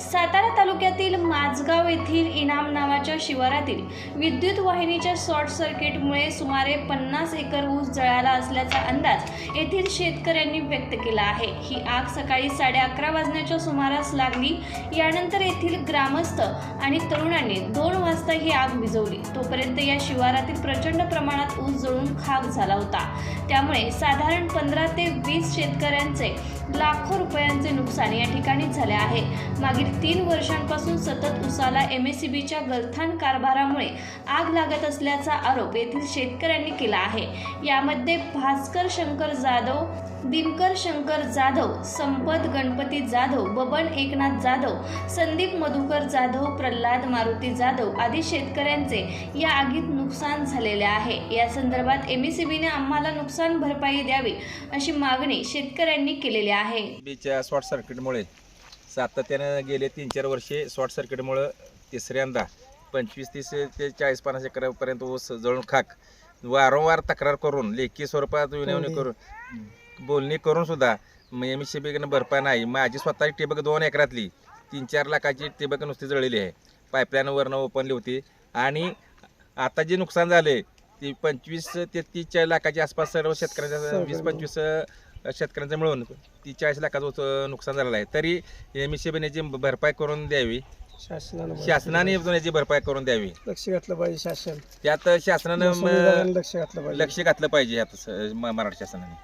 सातारा तालुक्यातील माझगाव येथील इनाम नावाच्या शिवारातील विद्युत वाहिनीच्या शॉर्ट सर्किटमुळे सुमारे पन्नास एकर ऊस जळाला असल्याचा अंदाज येथील शेतकऱ्यांनी व्यक्त केला आहे. ही आग सकाळी साडे अकरा वाजण्याच्या सुमारास लागली. यानंतर येथील ग्रामस्थ आणि तरुणांनी दोन वाजता ही आग विझवली. तोपर्यंत या शिवारातील प्रचंड प्रमाणात ऊस जळून खाक झाला होता. त्यामुळे साधारण पंधरा ते वीस शेतकऱ्यांचे लाखो रुपयांचे नुकसान या ठिकाणी झाले आहे. मागील तीन वर्षांपासून सतत उसाला एम एस सी बीच्या गलथान कारभारामुळे आग लागत असल्याचा आरोप येथील शेतकऱ्यांनी केला आहे. यामध्ये भास्कर शंकर जाधव दिनकर शंकर जाधव संपत गणपती जाधव बबन एकनाथ जाधव संदीप मधुकर जाधव प्रल्हाद मारुती जाधव आदी शेतकऱ्यांचे या आगीत नुकसान झालेले आहे. या संदर्भात एम सी बीने आम्हाला नुकसान भरपाई द्यावी अशी मागणी शेतकऱ्यांनी केलेली आहे. बीच्या शॉर्ट सर्किटमुळे सातत्यानं गेले तीन चार वर्षे शॉर्ट सर्किटमुळं तिसऱ्यांदा पंचवीस तीस ते चाळीस पन्नास एकरापर्यंत ऊस जळून खाक. वारंवार तक्रार करून लेखी स्वरूपात विनवणी करून बोलणी करून सुद्धा एम सी बीकडनं भरपाई नाही. माझी स्वतःची टिबक दोन एकरातली. तीन चार लाखाची टिबक नुसती जळलेली आहे. पाईपलाईन वरनं ओपनली होती. आणि आता जे नुकसान झाले ती पंचवीस ते तीस चाळीस लाखाच्या आसपास सर्व शेतकऱ्यांच्या वीस पंचवीस शेतकऱ्यांचं मिळून ती चाळीस लाखाचं नुकसान झालेलं आहे. तरी एम सी याची भरपाई करून द्यावी शासनानं शासनाने याची भरपाई करून द्यावी लक्ष घातलं पाहिजे शासन. त्यात शासनानं लक्ष घातलं पाहिजे. लक्ष घातलं पाहिजे यात मराठी शासनाने.